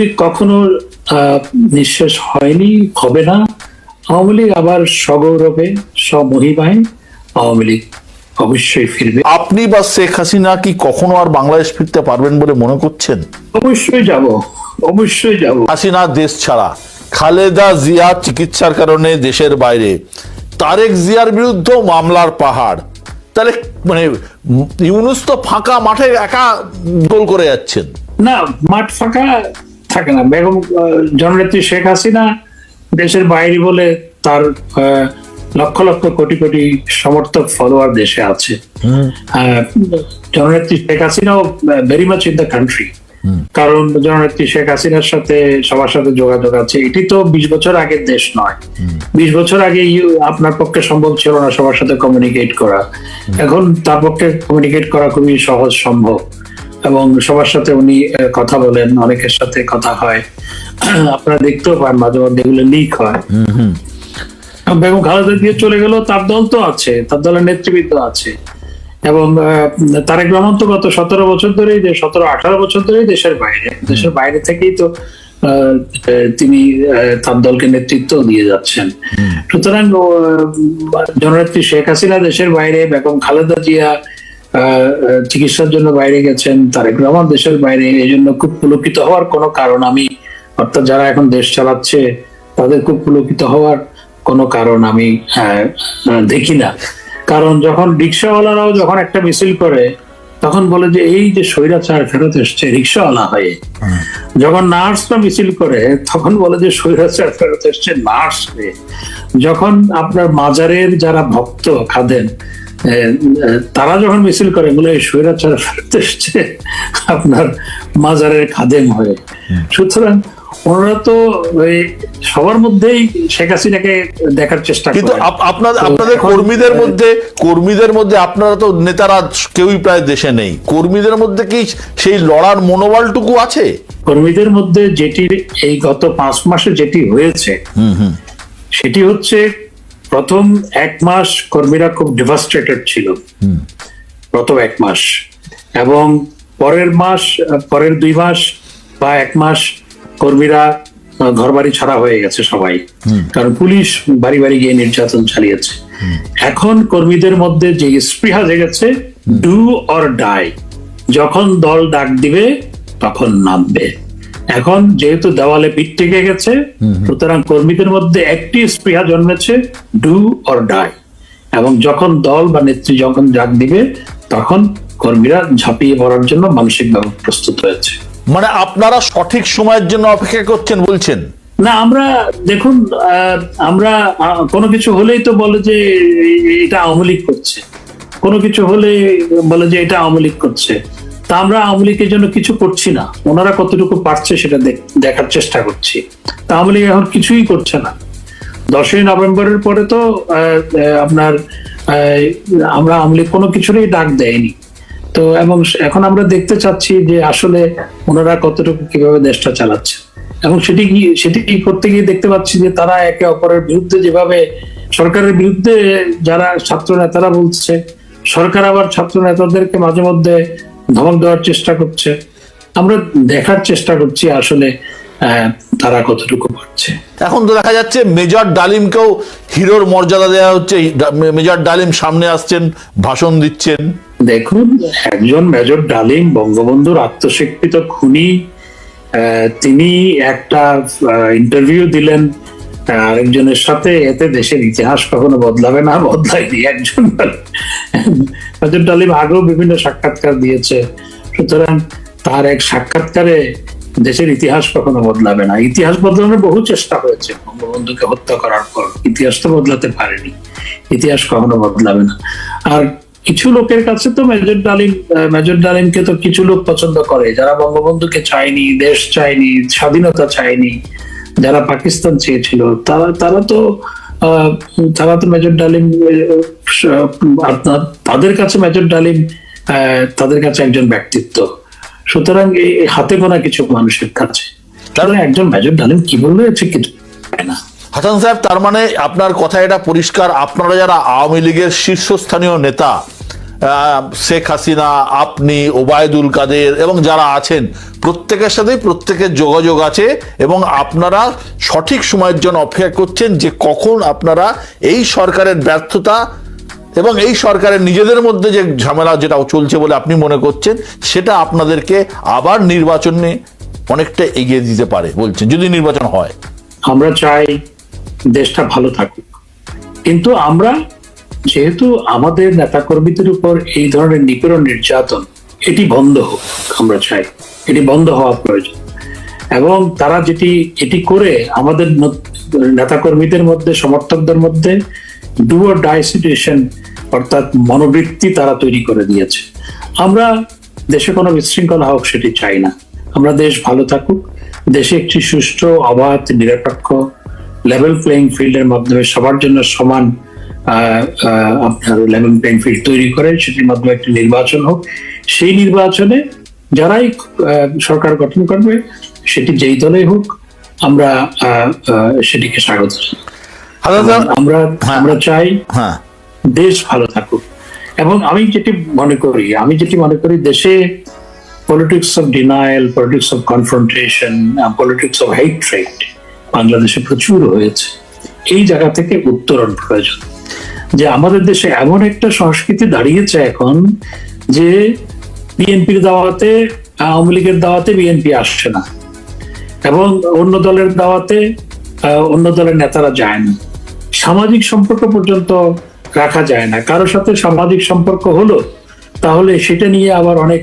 লীগ কখনো নিঃশেষ হয়নি হবে না। আওয়ামী লীগ আবার সগৌরবে স্বমহিমায় আওয়ামী লীগ অবশ্যই ফিরবে। আপনি বা শেখ হাসিনা কি কখনো আর বাংলাদেশ ফিরতে পারবেন বলে মনে করছেন? অবশ্যই যাব অবশ্যই যাব। হাসিনা দেশ ছাড়া খালেদা জিয়া চিকিৎসার কারণে দেশের বাইরে তারেক জিয়ার বিরুদ্ধে মামলার পাহাড়। তাহলে মানে ইউনুস তো ফাঁকা মাঠে একা গোল করে যাচ্ছেন। না মাঠ ফাঁকা থাকে না। বেগম জননেত্রী শেখ হাসিনা দেশের বাইরে বলে তার লক্ষ লক্ষ কোটি কোটি সমর্থক ফলোয়ার দেশে আছে। জননেত্রী Sheikh হাসিনাও very much in the country কারণ জননেত্রী শেখ হাসিনার সাথে সবার সাথে যোগাযোগ আছে। এটি তো বিশ বছর আগের দেশ নয়। বিশ বছর আগে আপনার পক্ষে সম্ভব ছিল না সবার সাথে কমিউনিকেট করা। এখন তার পক্ষে কমিউনিকেট করা খুবই সহজ সম্ভব। এবং সবার সাথে উনি কথা বলেন অনেকের সাথে কথা হয়। আপনারা দেখতেও পান মাঝে মধ্যে এগুলো লিক হয়। বেগম খালেদা দিয়ে চলে গেল তার দল তো আছে তার দলের নেতৃবৃন্দ আছে। এবং তারেক রহমান তো গত সতেরো বছর ধরেই যে সতেরো আঠারো বছর ধরেই দেশের বাইরে। দেশের বাইরে থেকেই তো তিনি তার দলকে নেতৃত্ব দিয়ে যাচ্ছেন। সুতরাং জননেত্রী শেখ হাসিনা দেশের বাইরে বেগম খালেদা জিয়া চিকিৎসার জন্য বাইরে গেছেন তারেক রহমান দেশের বাইরে এই জন্য খুব পুলকিত হওয়ার কোনো কারণ আমি অর্থাৎ যারা এখন দেশ চালাচ্ছে তাদের খুব পুলকিত হওয়ার কোনো কারণ আমি আহ, দেখি না। কারণ যখন রিক্সাওয়ালারাও যখন একটা মিছিল করে তখন বলে যে এই যে স্বৈরাচার ফেরত এসছে রিক্সাওয়ালা হয়ে। যখন নার্সরা মিছিল করে তখন বলে যে স্বৈরাচার ফেরত এসছে নার্স হয়ে। যখন আপনার মাজারের যারা ভক্ত খাদেন তারা যখন মিছিল করে এই স্বৈরাচার ফেরত এসছে আপনার মাজারের খাদেম হয়ে। সুতরাং ওনারা তো ওই সবার মধ্যেই শেখ হাসিনাকে দেখার চেষ্টা কিন্তু আপনাদের আপনাদের কর্মীদের মধ্যে কর্মীদের মধ্যে আপনারা তো নেতারা কেউই প্রায় দেশে নেই। কর্মীদের মধ্যে কি সেই লড়ার মনোবলটুকু আছে? কর্মীদের মধ্যে যেটি এই গত পাঁচ মাসে যেটি হয়েছে সেটি হচ্ছে প্রথম এক মাস কর্মীরা খুব ডিভাস্টেটেড ছিল। প্রথম এক মাস। এবং পরের মাস পরের দুই মাস বা এক মাস কর্মীরা ঘর বাড়ি ছাড়া হয়ে গেছে সবাই। কারণ পুলিশ বাড়ি বাড়ি গিয়ে নির্যাতন চালিয়েছে। এখন কর্মীদের মধ্যে যে স্পৃহা জেগেছে ডু অর ডাই যখন দল ডাক দিবে তখন নামবে। এখন যেহেতু দেওয়ালে পিঠ থেকে গেছে সুতরাং কর্মীদের মধ্যে একটি স্পৃহা জন্মেছে ডু অর ডাই। এবং যখন দল বা নেত্রী যখন ডাক দিবে তখন কর্মীরা ঝাঁপিয়ে পড়ার জন্য মানসিকভাবে প্রস্তুত হয়েছে। মানে আপনারা সঠিক সময়ের জন্য অপেক্ষা করছেন বলছেন? না আমরা দেখুন আহ, আমরা কোনো কিছু হলেই তো বলে যে এটা আওয়ামী লীগ করছে। কোনো কিছু হলে বলে যে এটা আওয়ামী লীগ করছে। তা আমরা আওয়ামী লীগের জন্য কিছু করছি না। ওনারা কতটুকু পারছে সেটা দেখ- দেখার চেষ্টা করছি। তা আওয়ামী লীগ এখন কিছুই করছে না। দশই নভেম্বরের পরে তো আপনার আমরা আওয়ামী লীগ কোনো কিছুরই ডাক দেয়নি। তো এবং এখন আমরা দেখতে চাচ্ছি যে আসলে ওনারা কতটুকু কীভাবে দেশটা চালাচ্ছে। এবং সেটি সেটি করতে গিয়ে দেখতে পাচ্ছি যে তারা একে অপরের বিরুদ্ধে যেভাবে সরকারের বিরুদ্ধে যারা ছাত্র নেতারা বলছে, সরকার আবার ছাত্র নেতাদেরকে মাঝে মধ্যে ধমক দেওয়ার চেষ্টা করছে। আমরা দেখার চেষ্টা করছি আসলে তারা কতটুকু পারছে। এখন তো দেখা যাচ্ছে মেজর ডালিমকেও হিরোর মর্যাদা দেওয়া হচ্ছে। মেজর ডালিম সামনে আসছেন ভাষণ দিচ্ছেন। দেখুন একজন মেজর ডালিম বঙ্গবন্ধুর আত্মস্বীকৃত খুনি তিনি একটা ইন্টারভিউ দিলেন। আরেকজনের সাথে এতে দেশের ইতিহাস কখনো বদলাবে না বদলায়নি একজন। মেজর ডালিম আগেও বিভিন্ন সাক্ষাৎকার দিয়েছে। সুতরাং তার এক সাক্ষাৎকারে দেশের ইতিহাস কখনো বদলাবে না। ইতিহাস বদলানোর বহু চেষ্টা হয়েছে। বঙ্গবন্ধুকে হত্যা করার পর ইতিহাস তো বদলাতে পারেনি। ইতিহাস কখনো বদলাবে না। আর কিছু লোকের কাছে তো মেজর ডালিম মেজর ডালিমকে তো কিছু লোক পছন্দ করে। যারা বঙ্গবন্ধুকে চায়নি, দেশ চায়নি, স্বাধীনতা চায়নি, যারা পাকিস্তান চেয়েছিল, তারা তারা তো তারা তো মেজর ডালিম তাদের কাছে মেজর ডালিম তাদের কাছে একজন ব্যক্তিত্ব। সুতরাং এই হাতে গোনা কিছু মানুষের কাছে। তাহলে একজন মেজর ডালিম কি বলবে ঠিক কিছু না হাসান সাহেব, তার মানে আপনার কথা এটা পরিষ্কার, আপনারা যারা আওয়ামী লীগের শীর্ষস্থানীয় নেতা শেখ হাসিনা, আপনি, ওবায়দুল কাদের এবং যারা আছেন, প্রত্যেকের সাথেই প্রত্যেকের যোগাযোগ আছে এবং আপনারা সঠিক সময়ের জন্য অপেক্ষা করছেন যে কখন আপনারা এই সরকারের ব্যর্থতা এবং এই সরকারের নিজেদের মধ্যে যে ঝামেলা যেটা চলছে বলে আপনি মনে করছেন, সেটা আপনাদেরকে আবার নির্বাচনে অনেকটা এগিয়ে দিতে পারে বলছেন, যদি নির্বাচন হয়। আমরা চাই দেশটা ভালো থাকুক। কিন্তু আমরা যেহেতু আমাদের নেতাকর্মীদের উপর এই ধরনের নিপীড়ন নির্যাতন, এটি বন্ধ হোক, আমরা চাই। এটি বন্ধ হওয়া প্রয়োজন। এবং তারা যেটি, এটি করে আমাদের নেতাকর্মীদের মধ্যে, সমর্থকদের মধ্যে ডু ডাই সিচুয়েশন অর্থাৎ মনোবৃত্তি তারা তৈরি করে দিয়েছে। আমরা দেশে কোনো বিশৃঙ্খলা হোক, সেটি চাই না। আমরা দেশ ভালো থাকুক। দেশে একটি সুষ্ঠু, অবাধ, নিরপেক্ষ লেভেল প্লেইং ফিল্ডের মাধ্যমে সবার জন্য সমান আপনার লেভেল প্লেইং ফিল্ড তৈরি করে সেটির মাধ্যমে একটি নির্বাচন হোক। সেই নির্বাচনে যারাই সরকার গঠন করবে সেটি যেই দলেই হোক আমরা সেটিকে স্বাগত আমরা আমরা চাই হ্যাঁ। দেশ ভালো থাকুক। এবং আমি যেটি মনে করি আমি যেটি মনে করি দেশে politics of denial politics of confrontation politics of hatred বাংলাদেশে প্রচুর হয়েছে। এই জায়গা থেকে উত্তরণ প্রয়োজন। যে আমাদের দেশে এমন একটা সংস্কৃতি দাঁড়িয়েছে এখন যে বিএনপির দাওয়াতে, আওয়ামী লীগের দাওয়াতে বিএনপি আসছে না। এবং অন্য দলের দাওয়াতে অন্য দলের নেতারা যায় না। সামাজিক সম্পর্ক পর্যন্ত রাখা যায় না। কারোর সাথে সামাজিক সম্পর্ক হলো, তাহলে সেটা নিয়ে আবার অনেক